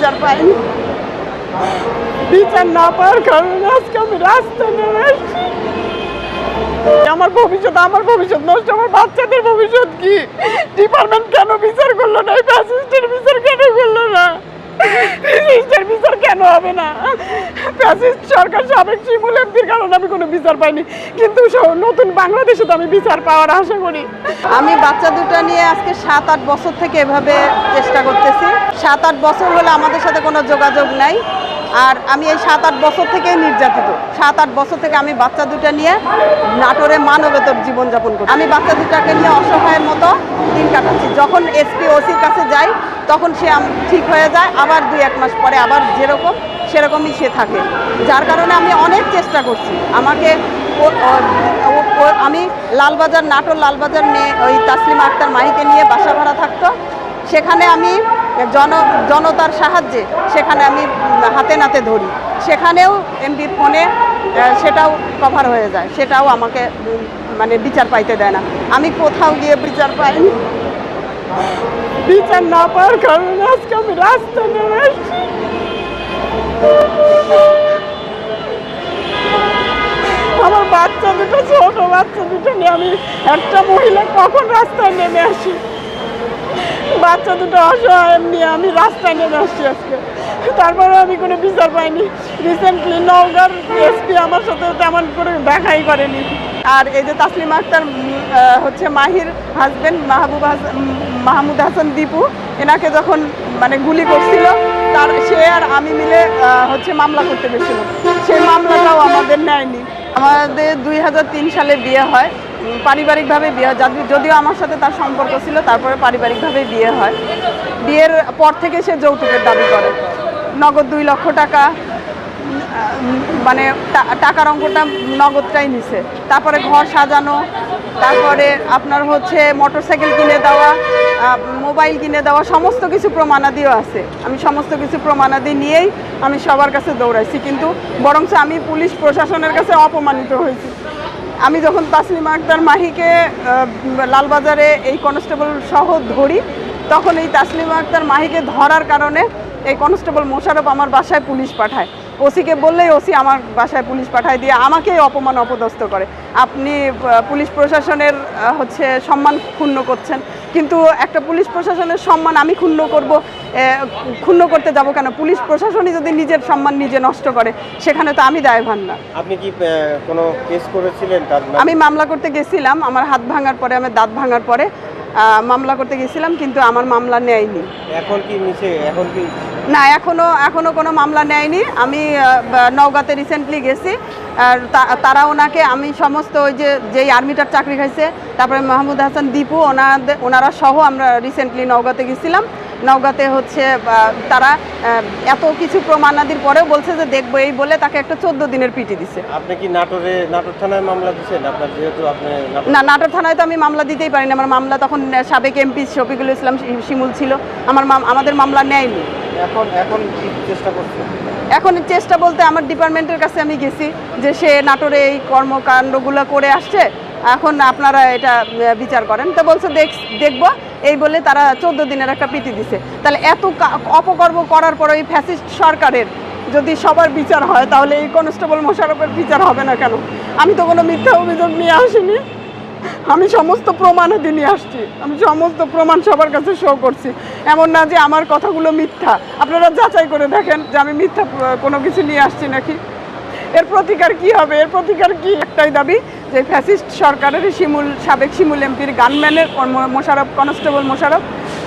বিচার পাইনি। বিচার না পাওয়ার কারণে আজকে আমি রাস্তায় নেমে আমার ভবিষ্যৎ আমার ভবিষ্যৎ নষ্ট, আমার বাচ্চাদের ভবিষ্যৎ কি? ডিপার্টমেন্ট কেন বিচার করল না? প্যাসিস্টের বিচার কেন করল না? প্যাসিস্টের বিচার কেন হবে না? প্যাসিস্ট সরকার সাবেক শিমুল এমপির কারণে আমি কোনো বিচার পাইনি। কিন্তু নতুন বাংলাদেশে তো আমি বিচার পাওয়ার আশা করি। আমি বাচ্চা দুটো নিয়ে আজকে সাত, আট বছর থেকে এভাবে চেষ্টা করতেছি। সাত, আট বছর হলে আমাদের সাথে কোনো যোগাযোগ নাই। আর আমি এই সাত, আট বছর থেকেই নির্যাতিত। সাত, আট বছর থেকে আমি বাচ্চা দুটো নিয়ে নাটোরে মানবেতর জীবনযাপন করি আমি বাচ্চা দুটাকে নিয়ে অসহায়ের মতো দিন কাটাচ্ছি। যখন এসপি, ওসির কাছে যাই, তখন সে ঠিক হয়ে যায়। আবার দুই, এক মাস পরে আবার যেরকম সেরকমই সে থাকে। যার কারণে আমি অনেক চেষ্টা করছি। আমাকে আমি লালবাজার নাটোর লালবাজার মেয়ে ওই তাসলিমা আক্তার মাহিকে নিয়ে বাসা ভাড়া থাকতো। সেখানে আমি জন, জনতার সাহায্যে সেখানে আমি হাতে নাতে ধরি। সেখানেও এমপির ফোনে সেটাও কভার হয়ে যায়। সেটাও আমাকে মানে বিচার পাইতে দেয় না। আমি কোথাও গিয়ে বিচার পাইনি। বিচার না পাওয়ার কারণে আজকে আমি রাস্তায় নেমে আমার বাচ্চা দুটো, ছোট বাচ্চা দুটো নিয়ে আমি একটা মহিলা কখন রাস্তায় নেমে আসি? বাচ্চা দুটো অসহায় নিয়ে আমি রাস্তায় নেমে আসছি আজকে। তারপরে আমি কোনো বিচার পাইনি। রিসেন্টলি নওগাঁর এসপি আমার সাথে তেমন করে দেখাই করেনি। আর এই যে তাসলিম আক্তার হচ্ছে মাহির হাজবেন্ড মাহবুব হাসান মাহমুদ হাসান দীপু, এনাকে যখন মানে গুলি করছিল তার সে আর আমি মিলে হচ্ছে মামলা করতে গেছিল। সেই মামলাটাও আমাদের নেয়নি। আমাদের দুই হাজার তিন সালে বিয়ে হয়। পারিবারিকভাবে বিয়ে হয়। যদিও আমার সাথে তার সম্পর্ক ছিল, তারপরে পারিবারিকভাবে বিয়ে হয়। বিয়ের পর থেকে সে যৌতুকের দাবি করে। নগদ দুই লক্ষ টাকা মানে টাকার অঙ্কটা নগদটাই নিছে। তারপরে ঘর সাজানো, তারপরে আপনার হচ্ছে মোটরসাইকেল কিনে দেওয়া মোবাইল কিনে দেওয়া সমস্ত কিছু প্রমাণাদিও আছে। আমি সমস্ত কিছু প্রমাণাদি নিয়েই আমি সবার কাছে দৌড়াইছি, কিন্তু বরঞ্চ আমি পুলিশ প্রশাসনের কাছে অপমানিত হয়েছি। আমি যখন তাসলিমা আক্তার মাহিকে লালবাজারে এই কনস্টেবল সহ ধরি, তখন এই তাসলিমা আক্তার মাহিকে ধরার কারণে এই কনস্টেবল মোশারফ আমার বাসায় পুলিশ পাঠায়। ওসিকে বললেই ওসি আমার বাসায় পুলিশ পাঠায় দিয়ে আমাকেই অপমান অপদস্থ করে। আপনি পুলিশ প্রশাসনের হচ্ছে সম্মান ক্ষুণ্ণ করছেন। কিন্তু একটা পুলিশ প্রশাসনের সম্মান আমি ক্ষুণ্ণ করব ক্ষুণ্ণ করতে যাব কেন? পুলিশ প্রশাসনই যদি নিজের সম্মান নিজে নষ্ট করে সেখানে তো আমি দায়ভার না। আপনি কি কোনো কেস করেছিলেন আমি মামলা করতে গেছিলাম আমার হাত ভাঙার পরে আমার দাঁত ভাঙার পরে মামলা করতে গেছিলাম কিন্তু আমার মামলা নেয়নি। এখন কি নিচে এখন কি না এখনও এখনও কোনো মামলা নেয়নি। আমি নওগাঁতে রিসেন্টলি গেছি। আর তারা ওনাকে আমি সমস্ত ওই যে যেই আর্মিটার চাকরি খাইছে তারপরে মাহমুদ হাসান দীপু ওনাদের ওনারা সহ আমরা রিসেন্টলি নওগাঁতে গেছিলাম। নওগাঁতে হচ্ছে তারা এত কিছু প্রমাণাদির পরেও বলছে যে দেখব এই বলে তাকে একটা চোদ্দ দিনের পিটি দিছে। আপনি কি নাটোরে নাটোর থানায় মামলা দিচ্ছেন আপনার যেহেতু আপনি না নাটোর থানায় তো আমি মামলা দিতেই পারিনি। আমার মামলা তখন সাবেক এমপি শফিকুল ইসলাম শিমুল ছিল। আমার আমাদের মামলা নেয়নি। এখন এখন চেষ্টা করছেন এখন চেষ্টা বলতে আমার ডিপার্টমেন্টের কাছে আমি গেছি যে সে নাটোরে এই কর্মকাণ্ডগুলো করে আসছে। এখন আপনারা এটা বিচার করেন। তো বলছে, দেখ, দেখব। এই বলে তারা চোদ্দ দিনের একটা পিটি দিছে। তাহলে এত অপকর্ম করার পর এই ফ্যাসিস্ট সরকারের যদি সবার বিচার হয়, তাহলে এই কনস্টেবল মোশারফের বিচার হবে না কেন? আমি তো কোনো মিথ্যা অভিযোগ নিয়ে আসিনি। আমি সমস্ত প্রমাণাদি নিয়ে আসছি। আমি সমস্ত প্রমাণ সবার কাছে শো করছি। এমন না যে আমার কথাগুলো মিথ্যা। আপনারা যাচাই করে দেখেন যে আমি মিথ্যা কোনো কিছু নিয়ে আসছি নাকি। এর প্রতিকার কি হবে? এর প্রতিকার কি? একটাই দাবি যে ফ্যাসিস্ট সরকারের শিমুল, সাবেক শিমুল এমপির গানম্যানের মোশারফ, কনস্টেবল মোশারফ,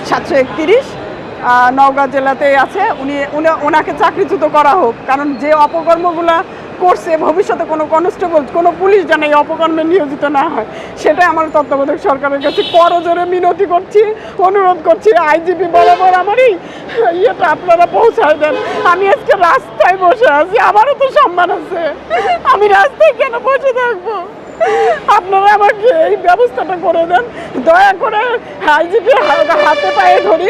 সাতশো একত্রিশ নওগাঁ জেলাতেই আছে। উনি- ওনাকে চাকরিচ্যুত করা হোক। কারণ যে অপকর্মগুলা করছে, ভবিষ্যতে কোনো কনস্টেবল কোনো পুলিশ যেন এই অপকর্মে নিয়োজিত না হয়, সেটাই আমার তত্ত্বাবধায়ক সরকারের কাছে করজোরে মিনতি করছি, অনুরোধ করছি আইজিপি বরাবর আমারই ইয়েটা আপনারা পৌঁছায় দেন। আমি আজকে রাস্তায় বসে আছি, আমারও তো সম্মান আছে। আমি রাস্তায় কেন বসে থাকব? আপনারা আমাকে এই ব্যবস্থাটা করে দেন, দয়া করে আইজিপি হাতে পায়ে ধরি।